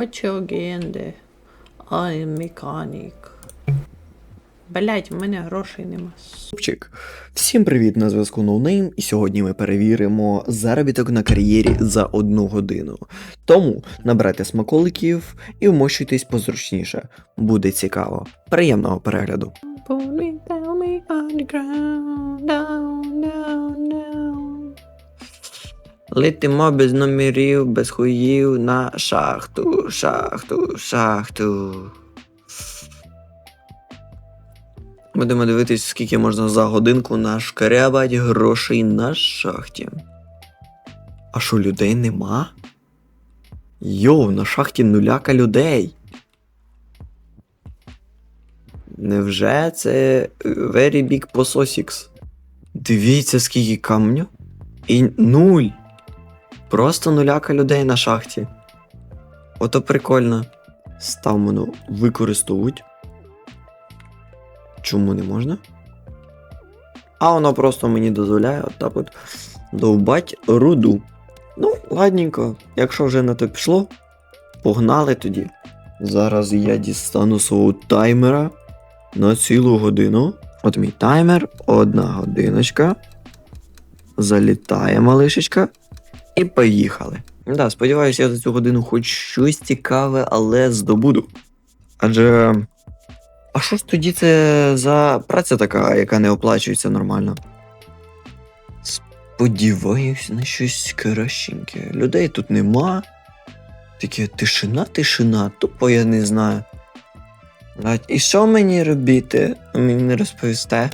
Хочу генди. Ай, механік. Блять, в мене грошей нема. Супчик. Всім привіт на зв'язку NoName, і сьогодні ми перевіримо заробіток на кар'єрі за одну годину. Тому набирайте смаколиків і вмощуйтесь позручніше. Буде цікаво. Приємного перегляду. Pull me, down me on the ground, down, down, down. Летимо без номерів, без хуїв на шахту, шахту, шахту. Будемо дивитись, скільки можна за годинку нашкарябать грошей на шахті. А що людей нема? Йоу, на шахті нуляка людей. Невже це very big pososix? Дивіться, скільки камню. І нуль. Просто нуляка людей на шахті. Ото прикольно. Ставимо використовують. Чому не можна? А воно просто мені дозволяє отак от довбать руду. Ну, ладненько, якщо вже на то пішло, погнали тоді. Зараз я дістану свого таймера на цілу годину. От мій таймер, одна годиночка. Залітає малишечка. І поїхали. Да, сподіваюся, я за цю годину хоч щось цікаве, але здобуду. Адже. А що ж тоді це за праця така, яка не оплачується нормально? Сподіваюся на щось кращеньке. Людей тут нема. Таке тишина, тишина, тупо я не знаю. І що мені робити? Мені не розповісте.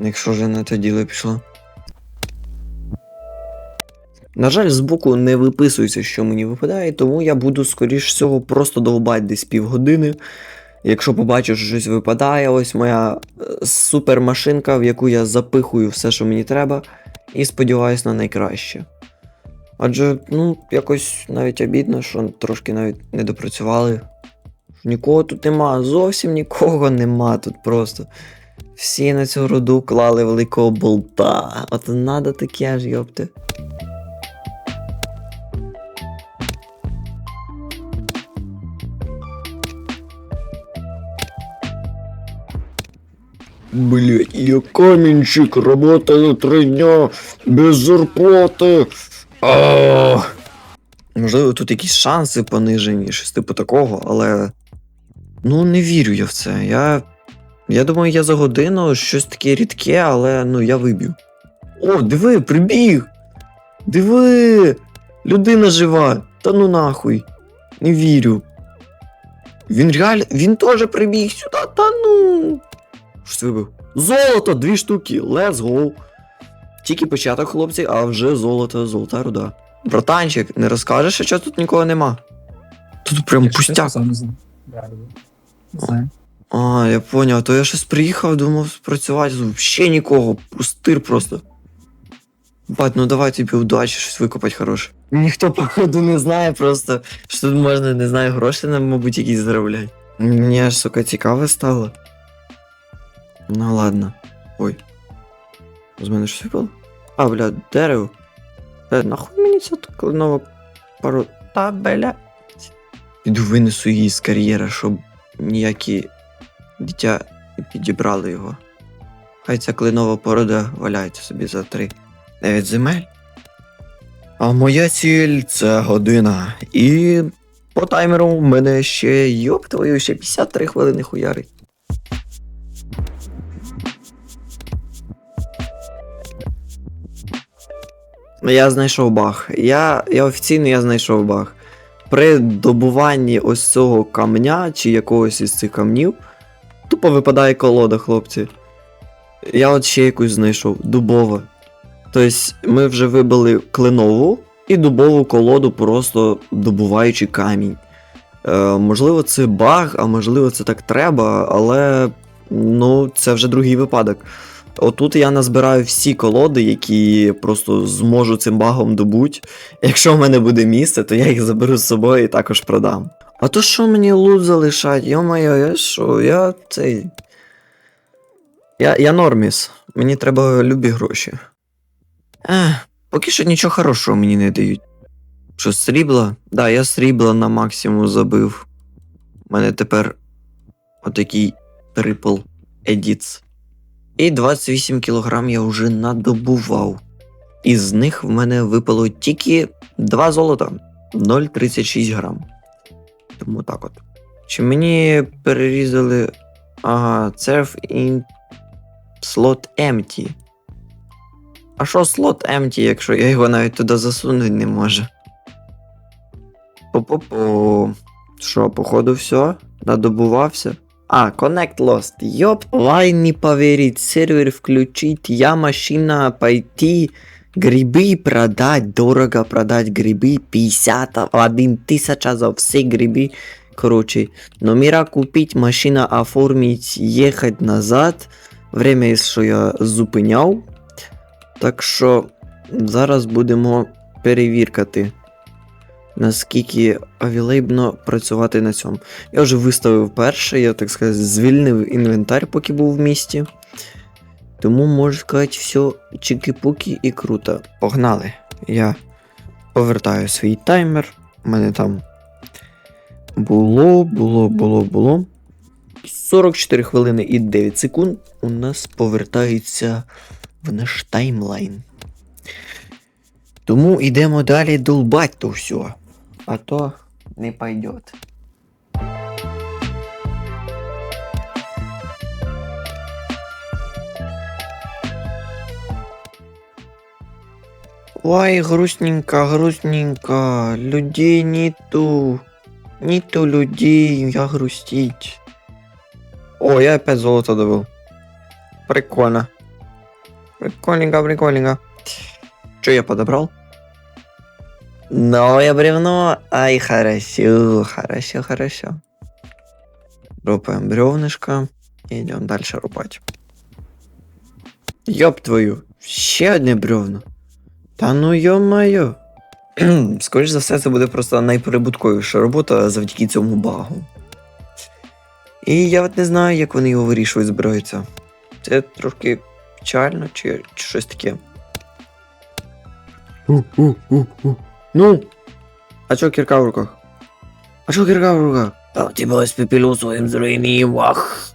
Якщо вже на те діло пішло. На жаль, збоку не виписується, що мені випадає, тому я буду, скоріш всього, просто довбати десь півгодини. Якщо побачу, що щось випадає, ось моя е, супермашинка, в яку я запихую все, що мені треба, і сподіваюся на найкраще. Адже, ну, якось навіть обідно, що трошки навіть не допрацювали. Нікого тут нема, зовсім нікого нема тут просто. Всі на цю роду клали великого болта. От надо таке ж, йопте. Блять, я каменщик, работаю три дня без зарплати. А. Можливо, тут якісь шанси понижені, щось типу такого, але. Ну, не вірю я в це. Я. Я думаю, я за годину щось таке рідке, але ну я виб'ю. О, диви, прибіг! Диви! Людина жива! Та ну нахуй. Не вірю. Він реально. Він теж прибіг сюди, та ну. Щось вибив. Золото! Дві штуки! Let's go! Тільки початок, хлопці, а вже золото, золота руда. Братанчик, не розкажеш, що тут нікого нема? Тут прям Якщо пустяк. сам не знаю. Знаю. А, я поняв, то я щось приїхав, думав спрацювати, взагалі нікого, пустир просто. Бать, ну давай тобі удачі, щось викопати хороше. Ніхто, походу, не знає просто, що тут можна, не знаю, гроші, нам, мабуть, якісь заробляти. Мені аж, сука, цікаве стало. Ну ладно. Ой. З мене щось випало? А, бля, дерево. Е, нахуй мені ця нова пару. Та, бля. Піду винесу її з кар'єра, щоб ніякі дитя не підібрали його. Хай ця клинова порода валяється собі за три. Дев'ять земель. А моя ціль це година. І по таймеру в мене ще йоп твою, ще 53 хвилини хуярить. Я знайшов баг. Я, я офіційно я знайшов баг. При добуванні ось цього камня чи якогось із цих камнів тупо випадає колода, хлопці. Я от ще якусь знайшов, дубова. Тобто ми вже вибили кленову і дубову колоду, просто добуваючи камінь. Е, можливо, це баг, а можливо, це так треба, але ну, це вже другий випадок. Отут я назбираю всі колоди, які просто зможу цим багом добути. Якщо в мене буде місце, то я їх заберу з собою і також продам. А то що мені лут залишать? Йо-моє, я що? Я цей. Я, я норміс. Мені треба любі гроші. Ех, поки що нічого хорошого мені не дають. Що срібла? Да, я срібла на максимум забив. У мене тепер отакий трипл едіц. І 28 кілограм я вже надобував. Із них в мене випало тільки 2 золота 0,36 грам. Тому так от. Чи мені перерізали. Ага, це в ін... слот empty. А що слот empty, якщо я його навіть туди засунути не можу? По-по-по. Що, походу, все? Надобувався? А, Connect Lost. Ёп, вай не поверить, сервер включить, я машина пойти, грибы продать, дорого продать грибы, 51 тысяча за все грибы. Короче, номера купить, машина оформить, ехать назад. Время, що я зупиняв. Так що зараз будемо перевіркати, наскільки авілейбно працювати на цьому. Я вже виставив перше, я так сказати, звільнив інвентар, поки був в місті. Тому можу сказати, все чики-пуки і круто. Погнали. Я повертаю свій таймер. У мене там було, було, було, було. 44 хвилини і 9 секунд у нас повертається в наш таймлайн. Тому йдемо далі долбать то все. А то не пойдет. Ой, грустненько, грустненько. Людей нету. Нету людей, я грустить. О, я опять золото добыл. Прикольно. Прикольненько, прикольненько. Что я подобрал? Новое бревно. Ай, хорошо, хорошо, хорошо. Ропаем бревнышко и идем дальше рубать. Ёб твою, ще одне бревно. Та ну йо-моє. Скоріше за все, це буде просто найприбутковіша робота завдяки цьому багу. І я от не знаю, як вони його вирішують, збираються. Це трошки печально чи, чи щось таке. У-у-у-у. Ну. А чо кірка в руках? А чо кірка в руках? А у тебе испепелю своїм зрением, вах.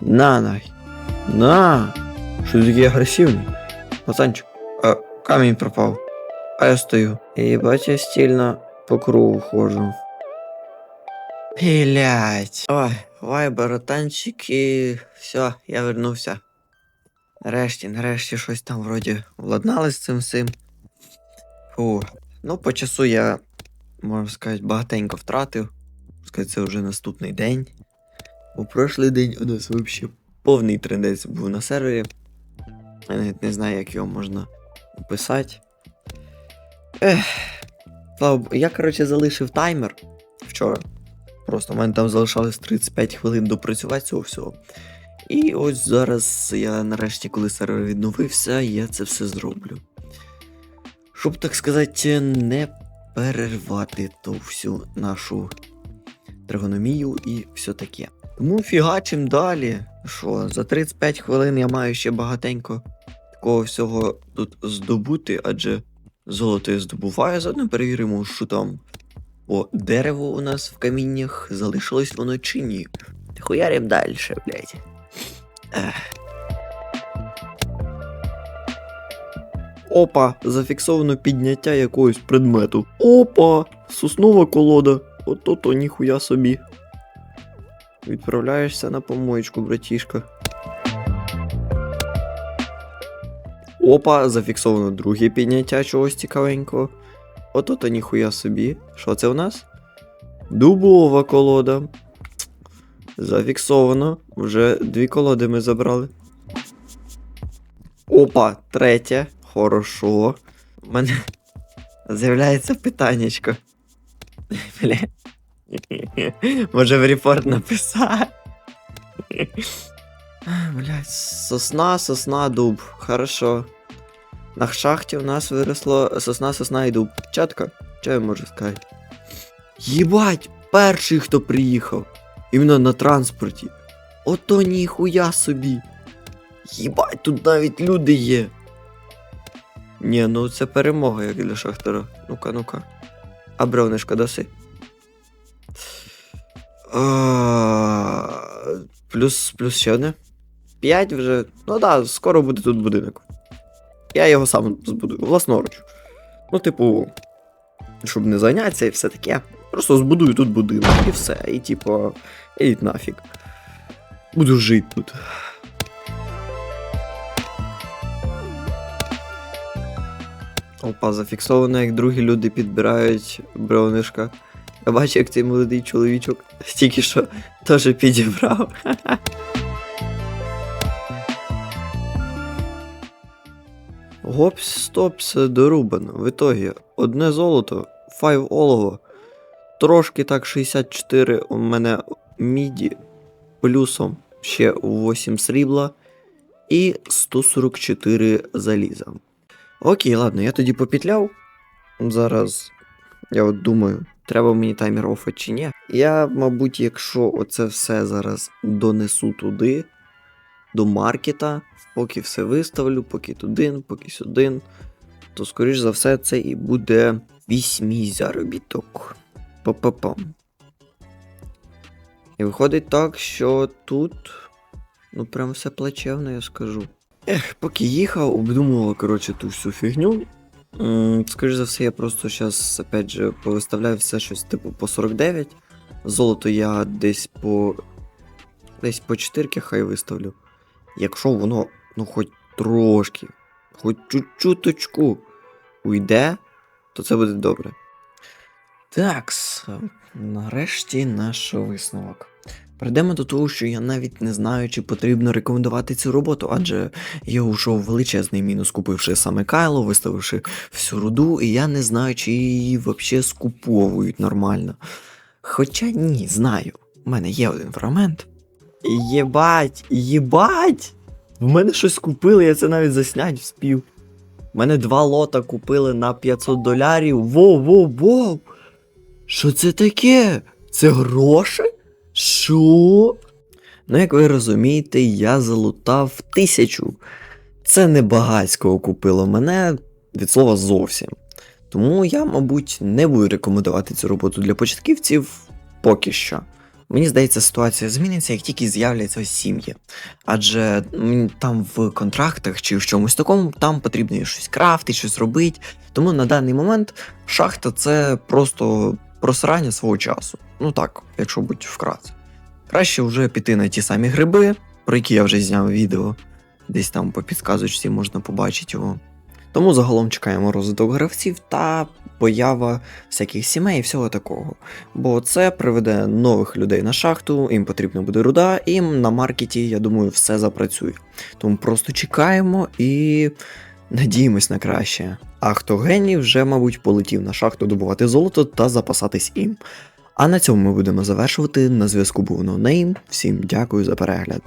На, най. На. Що ти такий агресивний? Пацанчик, а камінь пропав. А я стою. І бач, я стільно по кругу ходжу. Блять. Ой, ой, братанчики. Все, я вернувся. Нарешті, нарешті щось там вроді владнали з цим всім. Фу. Ну, по часу я, можна сказати, багатенько втратив. Сказати, це вже наступний день. У прошлий день у нас взагалі повний трендець був на сервері. Я навіть не знаю, як його можна описати. Ех. Я, коротше, залишив таймер вчора. Просто в мене там залишалось 35 хвилин допрацювати цього всього. І ось зараз я нарешті, коли сервер відновився, я це все зроблю. Щоб, так сказати, не перервати ту всю нашу тригономію і все таке. Тому фігачим далі. Що, за 35 хвилин я маю ще багатенько такого всього тут здобути, адже золото я здобуваю, заодно перевіримо, що там. О, дерево у нас в каміннях, залишилось воно чи ні. Хуярим далі, блядь. Опа, зафіксовано підняття якогось предмету. Опа! Соснова колода. Ото то ніхуя собі. Відправляєшся на помоєчку, братішка. Опа, зафіксовано друге підняття чогось цікавенького. Ото то ніхуя собі. Що це в нас? Дубова колода. Зафіксовано. Вже дві колоди ми забрали. Опа, третє. Хорошо. У мене з'являється питаннячко. Бля. Може в репорт написати. Блять, сосна, сосна, дуб. Хорошо. На шахті у нас виросло сосна, сосна і дуб. Чітко? Що я можу сказати? Єбать, перший, хто приїхав. Іменно на транспорті. Ото ніхуя собі. Єбать, тут навіть люди є. Ні, ну це перемога як для Шахтера. Ну-ка, ну-ка. А бревнишко даси. А, плюс, плюс ще одне. П'ять вже. Ну да, скоро буде тут будинок. Я його сам збудую, власноруч. Ну, типу, щоб не зайнятися і все таке. Просто збудую тут будинок і все. І типу, ідіть нафіг. Буду жити тут. Опа, зафіксовано, як другі люди підбирають бронишка. Я бачу, як цей молодий чоловічок тільки що теж підібрав. Гопс, стопс, дорубано. В ітогі одне золото, файв олово, трошки так 64 у мене міді, плюсом ще 8 срібла і 144 заліза. Окей, ладно, я тоді попітляв. Зараз я от думаю, треба мені таймер офати чи ні. Я, мабуть, якщо оце все зараз донесу туди, до маркета, поки все виставлю, поки туди, поки сюди, то, скоріш за все, це і буде весь мій заробіток. Па-па-пам. І виходить так, що тут. Ну, прям все плачевно, я скажу. Ех, поки їхав, обдумував, коротше, ту всю фігню. М, Скоріш за все, я просто зараз, опять же, повиставляю все щось типу по 49. Золото я десь по. Десь по 4 хай виставлю. Якщо воно, ну, хоч трошки, хоч чуть-чуточку уйде, то це буде добре. Такс, нарешті наш висновок. Перейдемо до того, що я навіть не знаю, чи потрібно рекомендувати цю роботу, адже я ушов величезний мінус, купивши саме Кайло, виставивши всю руду, і я не знаю, чи її взагалі скуповують нормально. Хоча ні, знаю. У мене є один фрагмент. Єбать, єбать! В мене щось купили, я це навіть заснять вспів. У мене два лота купили на 500 долярів. Воу, воу, воу! Що це таке? Це гроші? Що? Ну, як ви розумієте, я залутав тисячу. Це не багатського купило мене від слова зовсім. Тому я, мабуть, не буду рекомендувати цю роботу для початківців поки що. Мені здається, ситуація зміниться, як тільки з'являться сім'ї. Адже там в контрактах чи в чомусь такому там потрібно щось крафти, щось робити. Тому на даний момент шахта це просто просрання свого часу. Ну так, якщо бути вкратце. Краще вже піти на ті самі гриби, про які я вже зняв відео. Десь там по підказочці можна побачити його. Тому загалом чекаємо розвиток гравців та поява всяких сімей і всього такого. Бо це приведе нових людей на шахту, їм потрібна буде руда, і на маркеті, я думаю, все запрацює. Тому просто чекаємо і надіємось на краще. А хто геній вже, мабуть, полетів на шахту добувати золото та запасатись їм. А на цьому ми будемо завершувати. На зв'язку був ноунейм. Всім дякую за перегляд.